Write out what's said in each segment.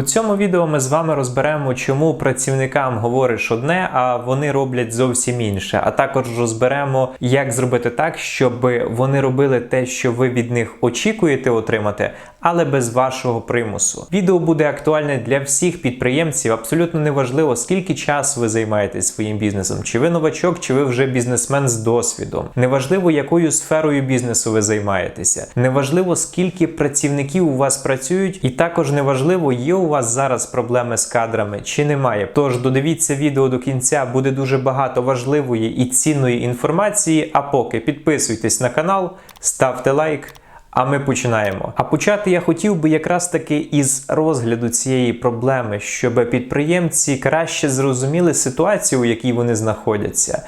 У цьому відео ми з вами розберемо, чому працівникам говориш одне, а вони роблять зовсім інше. А також розберемо, як зробити так, щоб вони робили те, що ви від них очікуєте отримати, але без вашого примусу. Відео буде актуальне для всіх підприємців. Абсолютно неважливо, скільки часу ви займаєтесь своїм бізнесом, чи ви новачок, чи ви вже бізнесмен з досвідом. Неважливо, якою сферою бізнесу ви займаєтеся. Неважливо, скільки працівників у вас працюють, і також неважливо, є у вас зараз проблеми з кадрами чи немає. Тож додивіться відео до кінця, буде дуже багато важливої і цінної інформації. А поки підписуйтесь на канал, ставте лайк. А ми починаємо. А почати я хотів би якраз таки із розгляду цієї проблеми, щоб підприємці краще зрозуміли ситуацію, у якій вони знаходяться.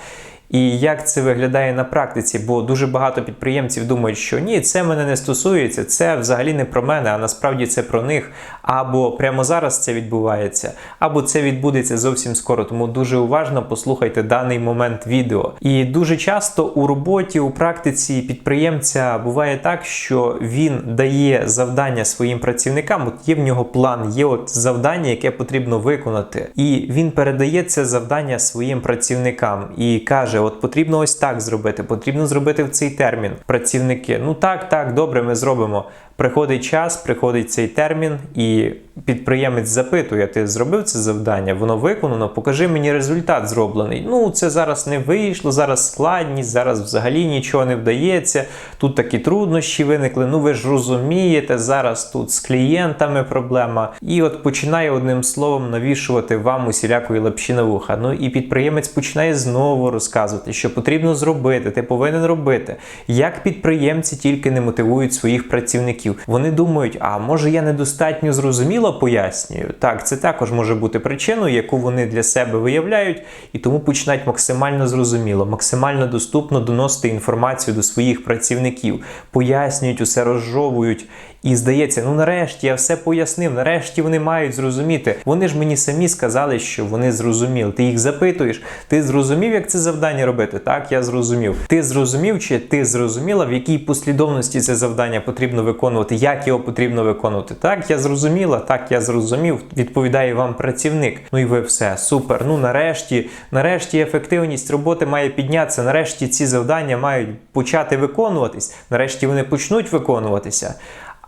І як це виглядає на практиці, бо дуже багато підприємців думають, що ні, це мене не стосується, це взагалі не про мене, а насправді це про них. Або прямо зараз це відбувається, або це відбудеться зовсім скоро. Тому дуже уважно послухайте даний момент відео. І дуже часто у роботі, у практиці підприємця буває так, що він дає завдання своїм працівникам. От є в нього план, є от завдання, яке потрібно виконати, і він передає це завдання своїм працівникам і каже: От потрібно ось так зробити, потрібно зробити в цей термін. Працівники, ну так, так, добре, ми зробимо. Приходить час, приходить цей термін, і підприємець запитує: ти зробив це завдання? Воно виконано, покажи мені результат зроблений. Ну, це зараз не вийшло, зараз складність, зараз взагалі нічого не вдається. Тут такі труднощі виникли. Ну ви ж розумієте, зараз тут з клієнтами проблема. І от починає одним словом навішувати вам усілякої лапші на вуха. Ну і підприємець починає знову розказувати, що потрібно зробити, ти повинен робити. Як підприємці тільки не мотивують своїх працівників. Вони думають, а може я недостатньо зрозуміло пояснюю. Так, це також може бути причиною, яку вони для себе виявляють, і тому починають максимально зрозуміло, максимально доступно доносити інформацію до своїх працівників, пояснюють усе, розжовують. І здається, ну нарешті я все пояснив, нарешті вони мають зрозуміти. Вони ж мені самі сказали, що вони зрозуміли. Ти їх запитуєш, ти зрозумів, як це завдання робити? Так, я зрозумів. Ти зрозумів, чи ти зрозуміла, в якій послідовності це завдання потрібно виконувати, як його потрібно виконувати? Так, я зрозуміла, так, я зрозумів. Відповідає вам працівник. Ну і ви все, супер. Ну нарешті, нарешті ефективність роботи має піднятися. Нарешті ці завдання мають почати виконуватись. Нарешті вони почнуть виконуватися.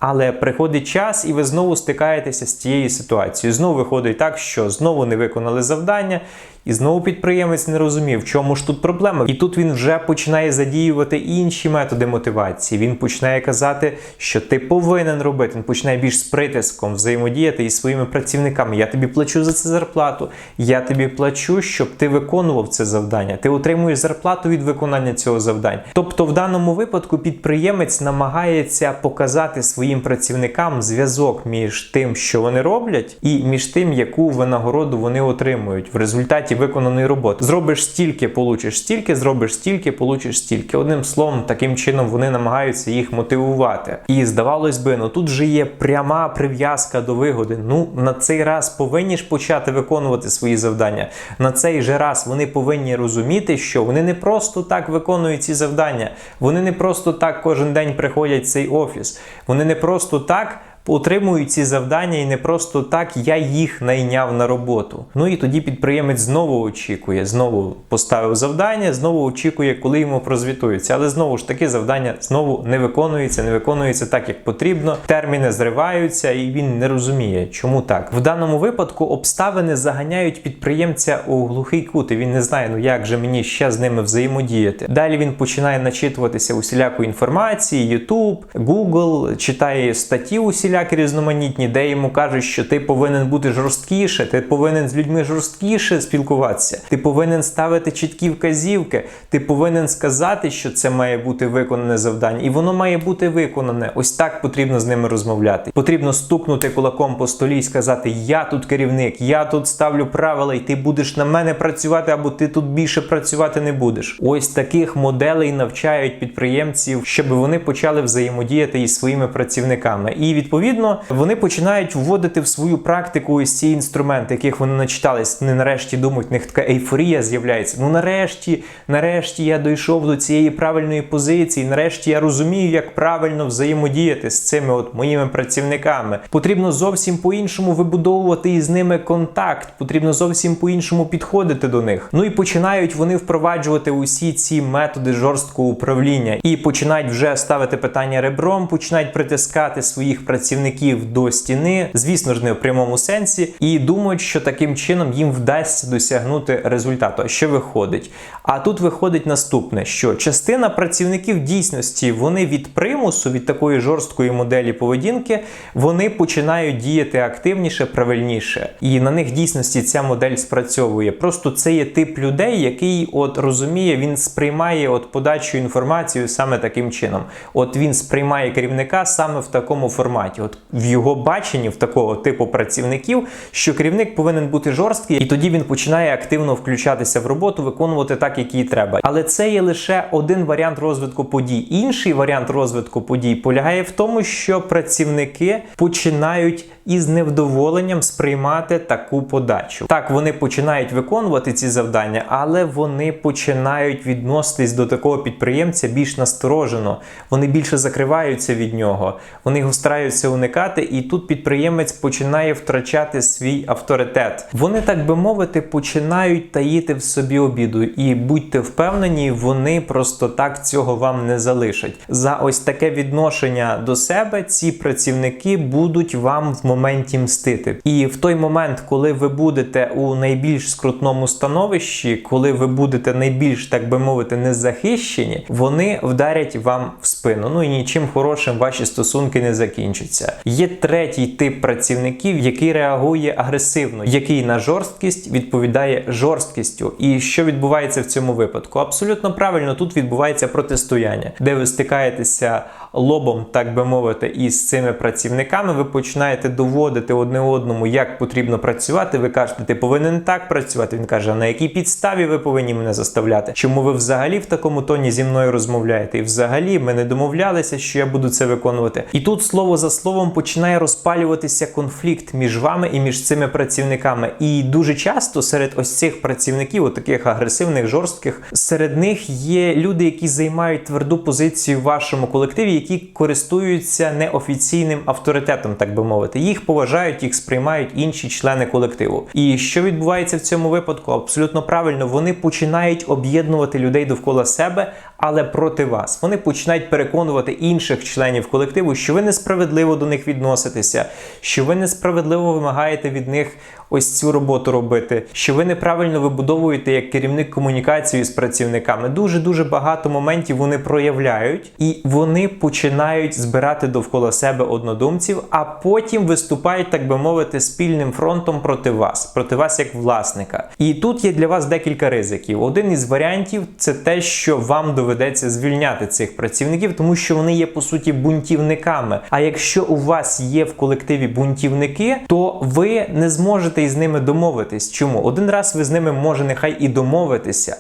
Але приходить час, і ви знову стикаєтеся з цією ситуацією. Знову виходить так, що знову не виконали завдання, і знову підприємець не розумів, в чому ж тут проблема. І тут він вже починає задіювати інші методи мотивації. Він починає казати, що ти повинен робити. Він починає більш з притиском взаємодіяти із своїми працівниками. Я тобі плачу за це зарплату. Я тобі плачу, щоб ти виконував це завдання. Ти отримуєш зарплату від виконання цього завдання. Тобто, в даному випадку підприємець намагається показати своїм працівникам зв'язок між тим, що вони роблять, і між тим, яку винагороду вони отримують в результаті виконаної роботи. Зробиш стільки, получиш стільки, зробиш стільки, получиш стільки. Одним словом, таким чином вони намагаються їх мотивувати. І здавалось би, ну тут же є пряма прив'язка до вигоди. Ну на цей раз повинні ж почати виконувати свої завдання. На цей же раз вони повинні розуміти, що вони не просто так виконують ці завдання, вони не просто так кожен день приходять в цей офіс. Вони не просто так. Отримують ці завдання і не просто так я їх найняв на роботу. Ну і тоді підприємець знову очікує, знову поставив завдання, знову очікує, коли йому прозвітується. Але знову ж таки завдання знову не виконується, не виконується так, як потрібно. Терміни зриваються, і він не розуміє, чому так. В даному випадку обставини заганяють підприємця у глухий кут. і Він не знає, ну як же мені ще з ними взаємодіяти. Далі він починає начитуватися усілякої інформації, YouTube, Google, читає статті усілякі всілякі різноманітні, де йому кажуть, що ти повинен бути жорсткіше, ти повинен з людьми жорсткіше спілкуватися, ти повинен ставити чіткі вказівки, ти повинен сказати, що це має бути виконане завдання, і воно має бути виконане. Ось так потрібно з ними розмовляти. Потрібно стукнути кулаком по столі і сказати: Я тут керівник, я тут ставлю правила, і ти будеш на мене працювати, або ти тут більше працювати не будеш. Ось таких моделей навчають підприємців, щоб вони почали взаємодіяти із своїми працівниками. І відповідно відповідно вони починають вводити в свою практику ось ці інструменти, яких вони начитались. Вони нарешті думають, в них така ейфорія з'являється. Ну нарешті, нарешті я дійшов до цієї правильної позиції. Нарешті я розумію, як правильно взаємодіяти з цими от моїми працівниками. Потрібно зовсім по-іншому вибудовувати із ними контакт. Потрібно зовсім по-іншому підходити до них. Ну і починають вони впроваджувати усі ці методи жорсткого управління і починають вже ставити питання ребром, починають притискати своїх працівників до стіни, звісно ж, не в прямому сенсі, і думають, що таким чином їм вдасться досягнути результату. А що виходить? А тут виходить наступне: що частина працівників дійсності вони від примусу, від такої жорсткої моделі поведінки, вони починають діяти активніше, правильніше, і на них дійсності ця модель спрацьовує. Просто це є тип людей, який от розуміє, він сприймає от подачу інформацію саме таким чином. От він сприймає керівника саме в такому форматі. От в його баченні в такого типу працівників, що керівник повинен бути жорсткий, і тоді він починає активно включатися в роботу, виконувати так, як їй треба. Але це є лише один варіант розвитку подій. Інший варіант розвитку подій полягає в тому, що працівники починають із невдоволенням сприймати таку подачу. Так, вони починають виконувати ці завдання, але вони починають відноситись до такого підприємця більш насторожено. Вони більше закриваються від нього, вони його стараються уникати, і тут підприємець починає втрачати свій авторитет. Вони, так би мовити, починають таїти в собі обіду, і будьте впевнені, вони просто так цього вам не залишать. За ось таке відношення до себе ці працівники будуть вам в моменті мстити. І в той момент, коли ви будете у найбільш скрутному становищі, коли ви будете найбільш, так би мовити, незахищені, вони вдарять вам в спину. Ну і нічим хорошим ваші стосунки не закінчаться. Є третій тип працівників, який реагує агресивно, який на жорсткість відповідає жорсткістю. І що відбувається в цьому випадку? Абсолютно правильно, тут відбувається протистояння, де ви стикаєтеся лобом, так би мовити, із цими працівниками. Ви починаєте доводити одне одному, як потрібно працювати. Ви кажете, ти повинен так працювати. Він каже, на якій підставі ви повинні мене заставляти? Чому ви взагалі в такому тоні зі мною розмовляєте? І взагалі ми не домовлялися, що я буду це виконувати. І тут слово за словом починає розпалюватися конфлікт між вами і між цими працівниками. І дуже часто серед ось цих працівників, от таких агресивних, жорстких, серед них є люди, які займають тверду позицію в вашому колективі, які користуються неофіційним авторитетом, так би мовити. Їх поважають, їх сприймають інші члени колективу. І що відбувається в цьому випадку? Абсолютно правильно, вони починають об'єднувати людей довкола себе, але проти вас. Вони починають переконувати інших членів колективу, що ви несправедливо до них відноситеся, що ви несправедливо вимагаєте від них ось цю роботу робити, що ви неправильно вибудовуєте як керівник комунікацію з працівниками. Дуже дуже багато моментів вони проявляють і вони починають збирати довкола себе однодумців, а потім виступають, так би мовити, спільним фронтом проти вас, проти вас як власника. І тут є для вас декілька ризиків. Один із варіантів це те, що вам доведеться звільняти цих працівників, тому що вони є по суті бунтівниками. А якщо у вас є в колективі бунтівники, то ви не зможете із ними домовитись. Чому? Один раз ви з ними може нехай і домовитися.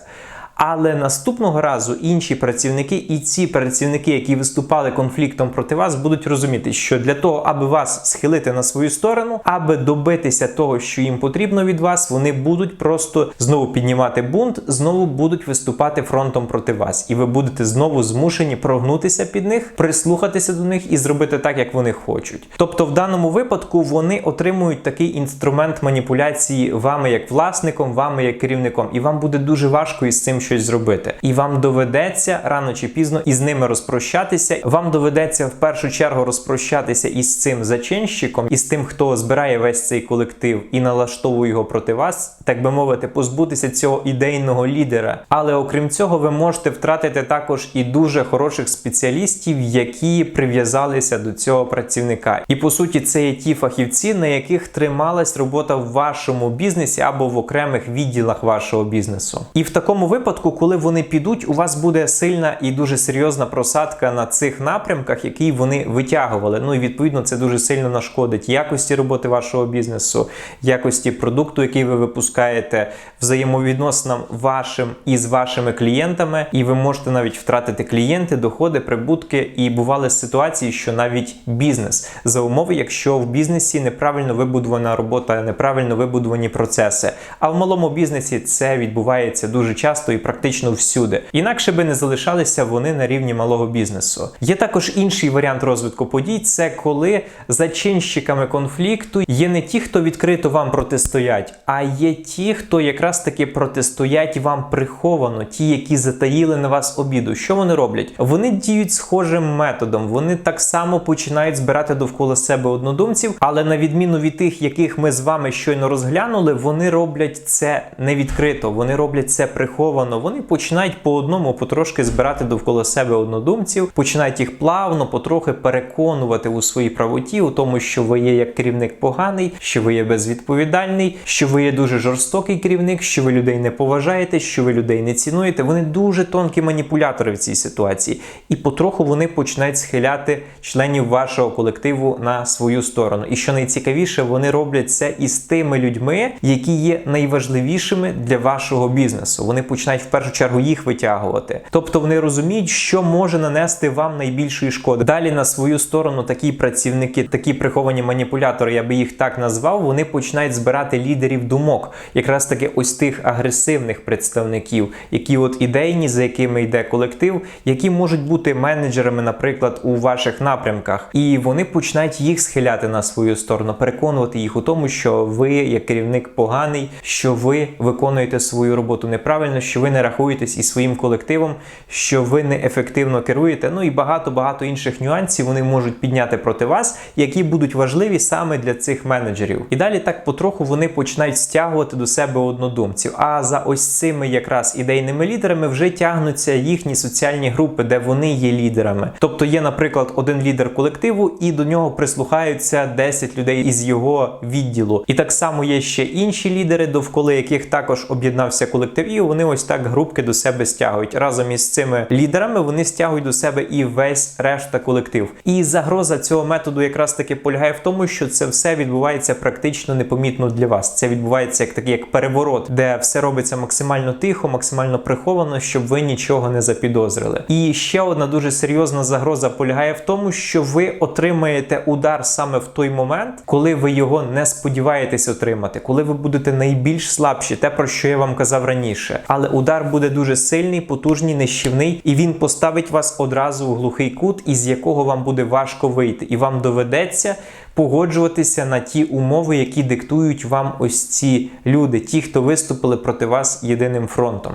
Але наступного разу інші працівники і ці працівники, які виступали конфліктом проти вас, будуть розуміти, що для того, аби вас схилити на свою сторону, аби добитися того, що їм потрібно від вас, вони будуть просто знову піднімати бунт, знову будуть виступати фронтом проти вас, і ви будете знову змушені прогнутися під них, прислухатися до них і зробити так, як вони хочуть. Тобто, в даному випадку вони отримують такий інструмент маніпуляції вами як власником, вами як керівником, і вам буде дуже важко із цим щось зробити. І вам доведеться рано чи пізно із ними розпрощатися. Вам доведеться в першу чергу розпрощатися із цим зачинщиком, із тим, хто збирає весь цей колектив і налаштовує його проти вас, так би мовити, позбутися цього ідейного лідера. Але окрім цього, ви можете втратити також і дуже хороших спеціалістів, які прив'язалися до цього працівника. І по суті, це є ті фахівці, на яких трималась робота в вашому бізнесі або в окремих відділах вашого бізнесу. І в такому випадку випадку, коли вони підуть, у вас буде сильна і дуже серйозна просадка на цих напрямках, які вони витягували. Ну і відповідно це дуже сильно нашкодить якості роботи вашого бізнесу, якості продукту, який ви випускаєте, взаємовідносинам вашим із вашими клієнтами, і ви можете навіть втратити клієнти, доходи, прибутки. І бували ситуації, що навіть бізнес за умови, якщо в бізнесі неправильно вибудована робота, неправильно вибудовані процеси. А в малому бізнесі це відбувається дуже часто і практично всюди. Інакше би не залишалися вони на рівні малого бізнесу. Є також інший варіант розвитку подій: це коли зачинщиками конфлікту є не ті, хто відкрито вам протистоять, а є ті, хто якраз таки протистоять вам приховано, ті, які затаїли на вас обіду. Що вони роблять? Вони діють схожим методом. Вони так само починають збирати довкола себе однодумців, але на відміну від тих, яких ми з вами щойно розглянули, вони роблять це не відкрито, вони роблять це приховано. Вони починають по одному потрошки збирати довкола себе однодумців, починають їх плавно, потрохи переконувати у своїй правоті, у тому, що ви є як керівник поганий, що ви є безвідповідальний, що ви є дуже жорстокий керівник, що ви людей не поважаєте, що ви людей не цінуєте. Вони дуже тонкі маніпулятори в цій ситуації, і потроху вони починають схиляти членів вашого колективу на свою сторону. І що найцікавіше, вони роблять це із тими людьми, які є найважливішими для вашого бізнесу. Вони починають в першу чергу їх витягувати. Тобто вони розуміють, що може нанести вам найбільшої шкоди. Далі на свою сторону такі працівники, такі приховані маніпулятори, я би їх так назвав. Вони починають збирати лідерів думок, якраз таки ось тих агресивних представників, які от ідейні, за якими йде колектив, які можуть бути менеджерами, наприклад, у ваших напрямках, і вони починають їх схиляти на свою сторону, переконувати їх у тому, що ви як керівник поганий, що ви виконуєте свою роботу неправильно, що ви не рахуєтесь із своїм колективом, що ви не ефективно керуєте. Ну і багато багато інших нюансів вони можуть підняти проти вас, які будуть важливі саме для цих менеджерів. І далі так потроху вони починають стягувати до себе однодумців. А за ось цими якраз ідейними лідерами вже тягнуться їхні соціальні групи, де вони є лідерами. Тобто є, наприклад, один лідер колективу, і до нього прислухаються 10 людей із його відділу. І так само є ще інші лідери, довкола яких також об'єднався колектив, і вони ось так групки до себе стягують. Разом із цими лідерами вони стягують до себе і весь решта колектив. І загроза цього методу якраз таки полягає в тому, що це все відбувається практично непомітно для вас. Це відбувається як такий як переворот, де все робиться максимально тихо, максимально приховано, щоб ви нічого не запідозрили. І ще одна дуже серйозна загроза полягає в тому, що ви отримаєте удар саме в той момент, коли ви його не сподіваєтесь отримати, коли ви будете найбільш слабші, те про що я вам казав раніше. Але удар буде дуже сильний, потужний, нищівний, і він поставить вас одразу в глухий кут, із якого вам буде важко вийти, і вам доведеться погоджуватися на ті умови, які диктують вам ось ці люди, ті, хто виступили проти вас єдиним фронтом.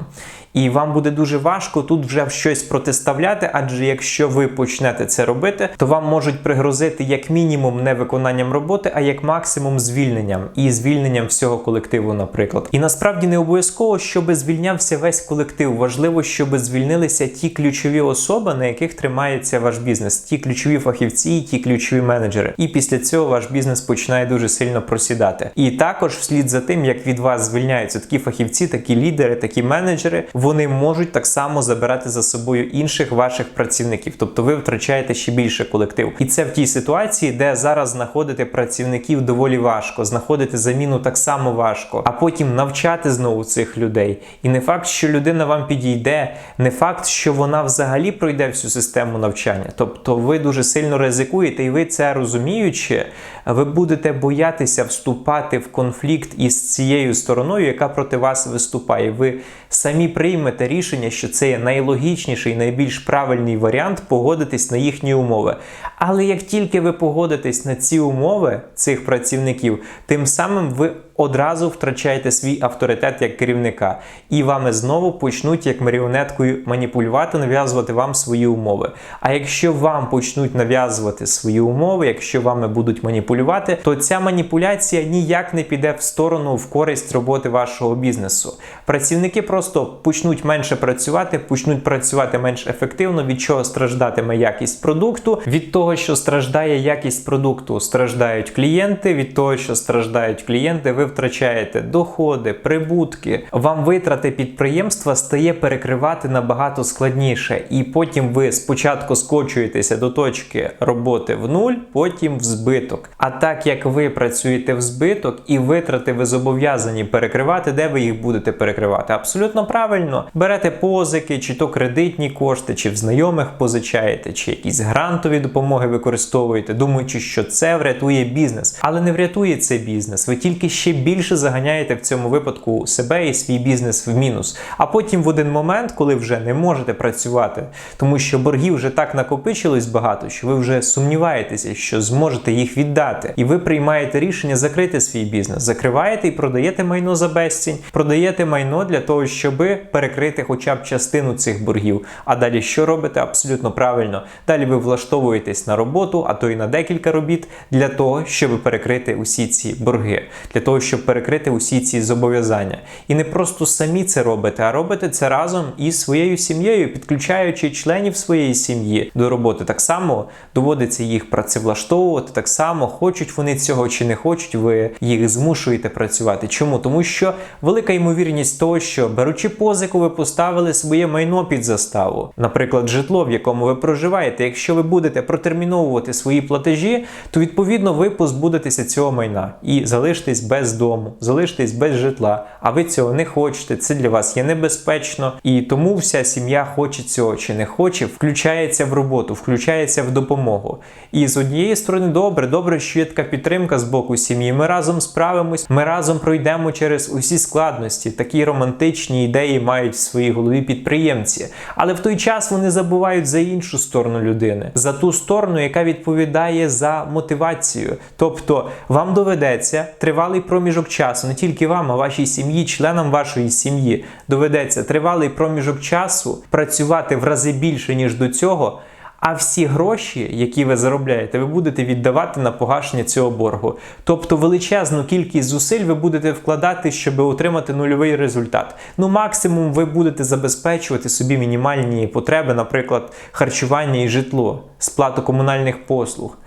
І вам буде дуже важко тут вже щось протиставляти, адже якщо ви почнете це робити, то вам можуть пригрозити як мінімум не виконанням роботи, а як максимум звільненням і звільненням всього колективу, наприклад. І насправді не обов'язково, щоб звільнявся весь колектив. Важливо, щоб звільнилися ті ключові особи, на яких тримається ваш бізнес, ті ключові фахівці, ті ключові менеджери. І після цього ваш бізнес починає дуже сильно просідати. І також, вслід за тим, як від вас звільняються такі фахівці, такі лідери, такі менеджери вони можуть так само забирати за собою інших ваших працівників. Тобто ви втрачаєте ще більше колектив. І це в тій ситуації, де зараз знаходити працівників доволі важко, знаходити заміну так само важко, а потім навчати знову цих людей. І не факт, що людина вам підійде, не факт, що вона взагалі пройде всю систему навчання. Тобто ви дуже сильно ризикуєте, і ви це розуміючи, ви будете боятися вступати в конфлікт із цією стороною, яка проти вас виступає. Ви самі приймете рішення, що це є найлогічніший, найбільш правильний варіант погодитись на їхні умови. Але як тільки ви погодитесь на ці умови цих працівників, тим самим ви одразу втрачаєте свій авторитет як керівника, і вами знову почнуть як маріонеткою маніпулювати, нав'язувати вам свої умови. А якщо вам почнуть нав'язувати свої умови, якщо вами будуть маніпулювати, то ця маніпуляція ніяк не піде в сторону в користь роботи вашого бізнесу. Працівники просто почнуть менше працювати, почнуть працювати менш ефективно, від чого страждатиме якість продукту. Від того, що страждає якість продукту, страждають клієнти. Від того, що страждають клієнти, ви втрачаєте доходи, прибутки, вам витрати підприємства стає перекривати набагато складніше, і потім ви спочатку скочуєтеся до точки роботи в нуль, потім в збиток. А так як ви працюєте в збиток і витрати ви зобов'язані перекривати, де ви їх будете перекривати? Абсолютно правильно. Берете позики, чи то кредитні кошти, чи в знайомих позичаєте, чи якісь грантові допомоги використовуєте, думаючи, що це врятує бізнес. Але не врятує цей бізнес. Ви тільки ще більше заганяєте в цьому випадку себе і свій бізнес в мінус. А потім в один момент, коли вже не можете працювати, тому що боргів вже так накопичилось багато, що ви вже сумніваєтеся, що зможете їх віддати, і ви приймаєте рішення закрити свій бізнес, закриваєте і продаєте майно за безцінь, продаєте майно для того, щоб перекрити хоча б частину цих боргів. А далі що робите? Абсолютно правильно. Далі ви влаштовуєтесь на роботу, а то й на декілька робіт для того, щоб перекрити усі ці борги, для того, щоб перекрити усі ці зобов'язання. І не просто самі це робите, а робите це разом із своєю сім'єю, підключаючи членів своєї сім'ї до роботи. Так само доводиться їх працевлаштовувати. Так само хочуть вони цього чи не хочуть, ви їх змушуєте працювати. Чому? Тому що велика ймовірність того, що беручи позику, ви поставили своє майно під заставу, наприклад, житло, в якому ви проживаєте. Якщо ви будете протерміновувати свої платежі, то відповідно ви позбудетеся цього майна і залишитесь без дому, залишитесь без житла. А ви цього не хочете. Це для вас є небезпечно, і тому вся сім'я хоче цього чи не хоче, включається в роботу, включається в допомогу. І з однієї сторони, добре, добре, що є така підтримка з боку сім'ї. Ми разом справимось, ми разом пройдемо через усі складності. Такі романтичні ідеї мають в своїй голові підприємці. Але в той час вони забувають за іншу сторону людини, за ту сторону, яка відповідає за мотивацію. Тобто вам доведеться тривалий проміжок часу, не тільки вам, а вашій сім'ї, членам вашої сім'ї, доведеться тривалий проміжок часу працювати в рази більше, ніж до цього. А всі гроші, які ви заробляєте, ви будете віддавати на погашення цього боргу. Тобто величезну кількість зусиль ви будете вкладати, щоб отримати нульовий результат. Ну, максимум ви будете забезпечувати собі мінімальні потреби, наприклад, харчування і житло, сплату комунальних послуг.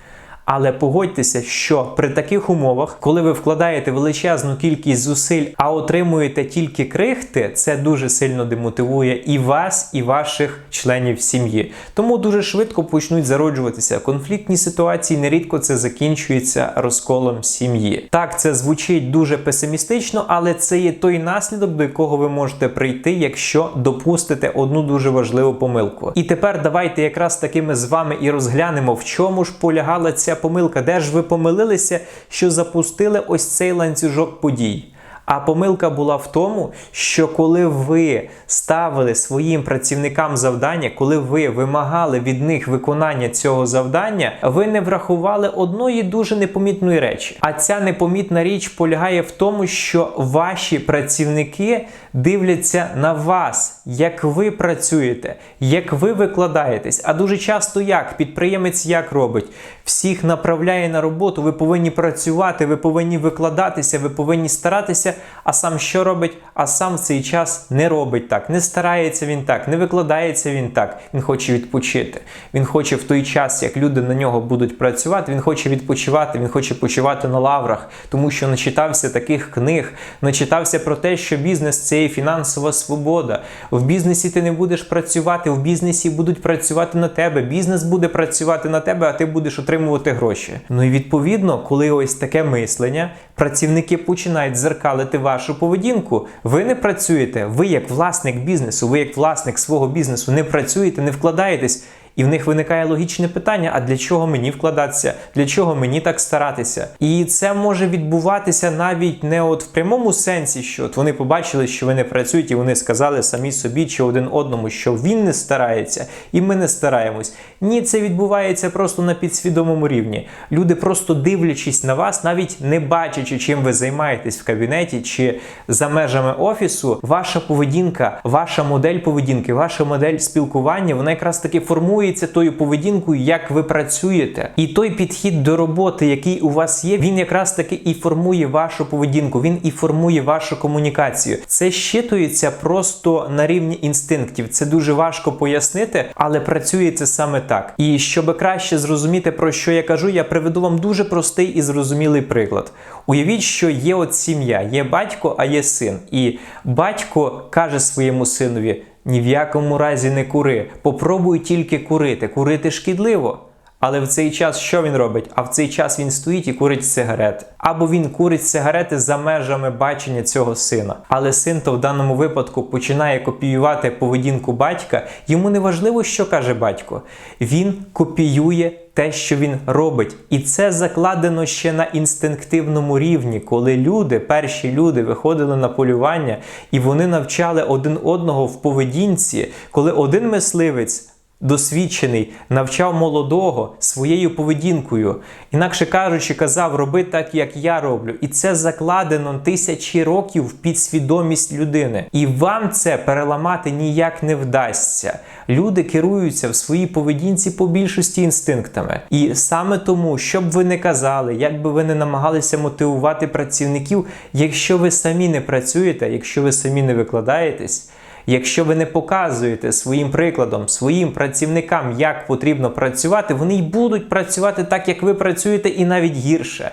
Але погодьтеся, що при таких умовах, коли ви вкладаєте величезну кількість зусиль, а отримуєте тільки крихти, це дуже сильно демотивує і вас, і ваших членів сім'ї. Тому дуже швидко почнуть зароджуватися конфліктні ситуації. Нерідко це закінчується розколом сім'ї. Так, це звучить дуже песимістично, але це є той наслідок, до якого ви можете прийти, якщо допустите одну дуже важливу помилку. І тепер давайте якраз таки ми з вами і розглянемо, в чому ж полягала ця помилка, де ж ви помилилися, що запустили ось цей ланцюжок подій. А помилка була в тому, що коли ви ставили своїм працівникам завдання, коли ви вимагали від них виконання цього завдання, ви не врахували одної дуже непомітної речі. А ця непомітна річ полягає в тому, що ваші працівники дивляться на вас, як ви працюєте, як ви викладаєтесь. А дуже часто як підприємець як робить? Всіх направляє на роботу, ви повинні працювати, ви повинні викладатися, ви повинні старатися. А сам що робить? А сам в цей час не робить так, не старається він так, не викладається він так. Він хоче відпочити. Він хоче в той час, як люди на нього будуть працювати, він хоче відпочивати, він хоче почувати на лаврах, тому що начитався таких книг, начитався про те, що бізнес це є фінансова свобода. В бізнесі ти не будеш працювати, в бізнесі будуть працювати на тебе. Бізнес буде працювати на тебе, а ти будеш отримувати гроші. Ну і відповідно, коли ось таке мислення, працівники починають зеркалити вашу поведінку. Ви не працюєте, ви як власник бізнесу, ви як власник свого бізнесу не працюєте, не вкладаєтесь. І в них виникає логічне питання: а для чого мені вкладатися? Для чого мені так старатися? І це може відбуватися навіть не от в прямому сенсі, що от вони побачили, що ви не працюєте, і вони сказали самі собі чи один одному, що він не старається, і ми не стараємось. Ні, це відбувається просто на підсвідомому рівні. Люди просто дивлячись на вас, навіть не бачачи, чим ви займаєтесь в кабінеті чи за межами офісу, ваша поведінка, ваша модель поведінки, ваша модель спілкування, вона якраз таки формує формується тою поведінкою, як ви працюєте. І той підхід до роботи, який у вас є, він якраз таки і формує вашу поведінку, він і формує вашу комунікацію. Це щитується просто на рівні інстинктів. Це дуже важко пояснити, але працює це саме так. І щоб краще зрозуміти, про що я кажу, я приведу вам дуже простий і зрозумілий приклад. Уявіть, що є от сім'я, є батько, а є син. І батько каже своєму синові: ні в якому разі не кури, попробуй тільки курити. Курити шкідливо. Але в цей час що він робить? А в цей час він стоїть і курить сигарети. Або він курить сигарети за межами бачення цього сина. Але син то в даному випадку починає копіювати поведінку батька. Йому не важливо, що каже батько. Він копіює те, що він робить. І це закладено ще на інстинктивному рівні, коли люди, перші люди, виходили на полювання і вони навчали один одного в поведінці, коли один мисливець досвідчений навчав молодого своєю поведінкою, інакше кажучи, казав, роби так, як я роблю. І це закладено тисячі років в підсвідомість людини. І вам це переламати ніяк не вдасться. Люди керуються в своїй поведінці по більшості інстинктами. І саме тому, що б ви не казали, як би ви не намагалися мотивувати працівників, якщо ви самі не працюєте, якщо ви самі не викладаєтесь. Якщо ви не показуєте своїм прикладом, своїм працівникам, як потрібно працювати, вони й будуть працювати так, як ви працюєте, і навіть гірше.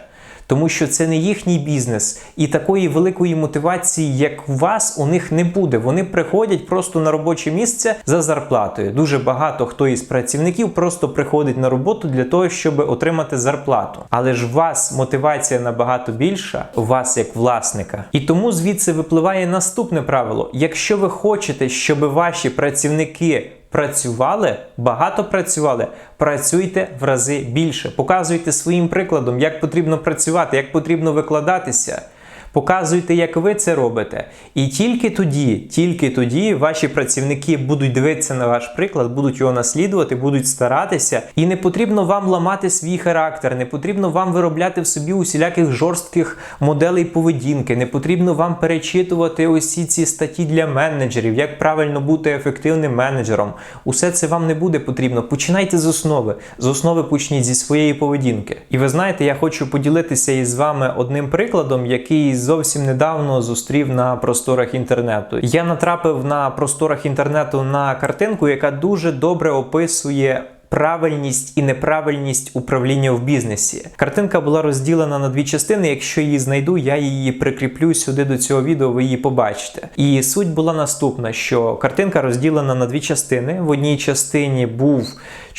Тому що це не їхній бізнес, і такої великої мотивації, як у вас, у них не буде. Вони приходять просто на робоче місце за зарплатою. Дуже багато хто із працівників просто приходить на роботу для того, щоб отримати зарплату. Але ж у вас мотивація набагато більша, у вас як власника. І тому звідси випливає наступне правило: якщо ви хочете, щоб ваші працівники працювали, багато працювали, працюйте в рази більше. Показуйте своїм прикладом, як потрібно працювати, як потрібно викладатися. Показуйте, як ви це робите. І тільки тоді, тільки тоді ваші працівники будуть дивитися на ваш приклад, будуть його наслідувати, будуть старатися. І не потрібно вам ламати свій характер, не потрібно вам виробляти в собі усіляких жорстких моделей поведінки, не потрібно вам перечитувати усі ці статті для менеджерів, як правильно бути ефективним менеджером. Усе це вам не буде потрібно. Починайте з основи. З основи почніть зі своєї поведінки. І ви знаєте, я хочу поділитися із вами одним прикладом, який зовсім недавно зустрів на просторах інтернету. Я натрапив на просторах інтернету на картинку, яка дуже добре описує. Правильність і неправильність управління в бізнесі. Картинка була розділена на дві частини. Якщо її знайду, я її прикріплю сюди до цього відео, ви її побачите. І суть була наступна: що картинка розділена на дві частини. В одній частині був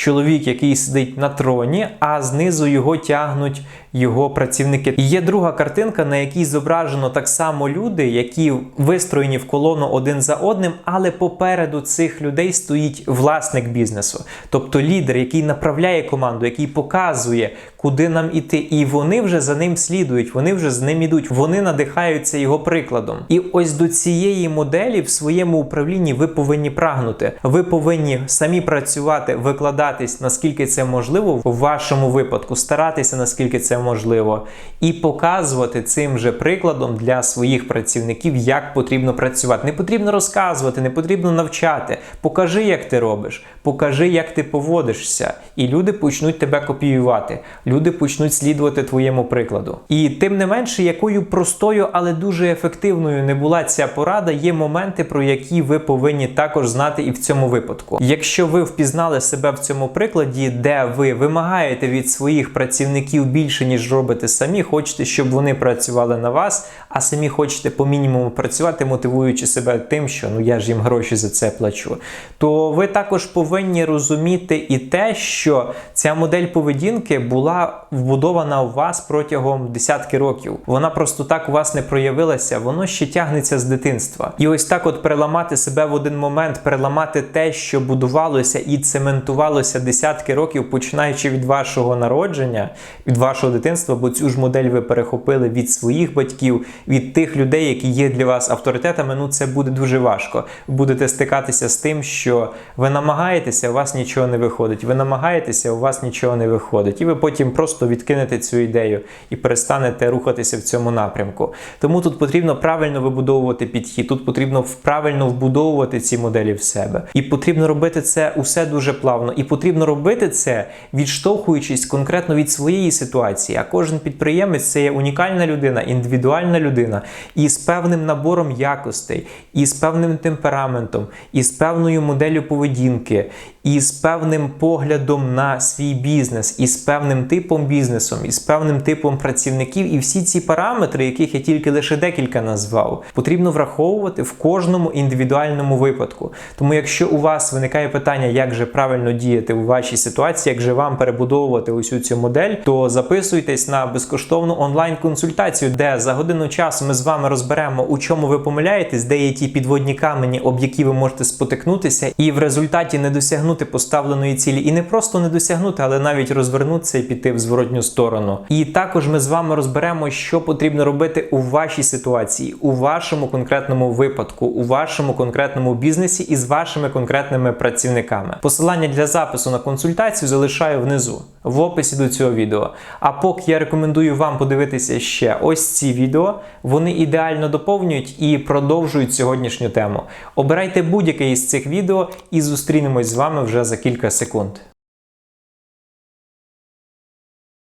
чоловік, який сидить на троні, а знизу його тягнуть його працівники. І є друга картинка, на якій зображено так само люди, які вистроєні в колону один за одним, але попереду цих людей стоїть власник бізнесу, тобто лідер, який направляє команду, який показує, куди нам іти. І вони вже за ним слідують, вони вже з ним ідуть, вони надихаються його прикладом. І ось до цієї моделі в своєму управлінні ви повинні прагнути. Ви повинні самі працювати, викладатись, наскільки це можливо в вашому випадку, старатися, наскільки це можливо, і показувати цим же прикладом для своїх працівників, як потрібно працювати. Не потрібно розказувати, не потрібно навчати. Покажи, як ти робиш, покажи, як ти поводишся, і люди почнуть тебе копіювати. Люди почнуть слідувати твоєму прикладу. І тим не менше, якою простою, але дуже ефективною не була ця порада, є моменти, про які ви повинні також знати і в цьому випадку. Якщо ви впізнали себе в цьому прикладі, де ви вимагаєте від своїх працівників більше, ніж робите самі, хочете, щоб вони працювали на вас, а самі хочете по мінімуму працювати, мотивуючи себе тим, що ну я ж їм гроші за це плачу, то ви також повинні розуміти і те, що ця модель поведінки була вбудована у вас протягом десятки років. Вона просто так у вас не проявилася, воно ще тягнеться з дитинства. І ось так, от переламати себе в один момент, переламати те, що будувалося і цементувалося десятки років, починаючи від вашого народження, від вашого дитинства, бо цю ж модель ви перехопили від своїх батьків, від тих людей, які є для вас авторитетами. Ну це буде дуже важко. Будете стикатися з тим, що ви намагаєтеся, у вас нічого не виходить. Ви намагаєтеся, у вас нічого не виходить, і ви потім просто просто відкинете цю ідею і перестанете рухатися в цьому напрямку. Тому тут потрібно правильно вибудовувати підхід, тут потрібно правильно вбудовувати ці моделі в себе. І потрібно робити це усе дуже плавно. І потрібно робити це, відштовхуючись конкретно від своєї ситуації. А кожен підприємець це є унікальна людина, індивідуальна людина із певним набором якостей, із певним темпераментом, із певною моделлю поведінки, із певним поглядом на свій бізнес, із певним типом бізнесу, із певним типом працівників. І всі ці параметри, яких я тільки лише декілька назвав, потрібно враховувати в кожному індивідуальному випадку. Тому, якщо у вас виникає питання, як же правильно діяти у вашій ситуації, як же вам перебудовувати усю цю модель, то записуйтесь на безкоштовну онлайн-консультацію, де за годину часу ми з вами розберемо, у чому ви помиляєтесь, де є ті підводні камені, об які ви можете спотикнутися, і в результаті не досягнути поставленої цілі, і не просто не досягнути, але навіть розвернутися і піти в зворотню сторону. І також ми з вами розберемо, що потрібно робити у вашій ситуації, у вашому конкретному випадку, у вашому конкретному бізнесі і з вашими конкретними працівниками. Посилання для запису на консультацію залишаю внизу в описі до цього відео. А поки я рекомендую вам подивитися ще ось ці відео, вони ідеально доповнюють і продовжують сьогоднішню тему. Обирайте будь-яке із цих відео і зустрінемось з вами вже за кілька секунд.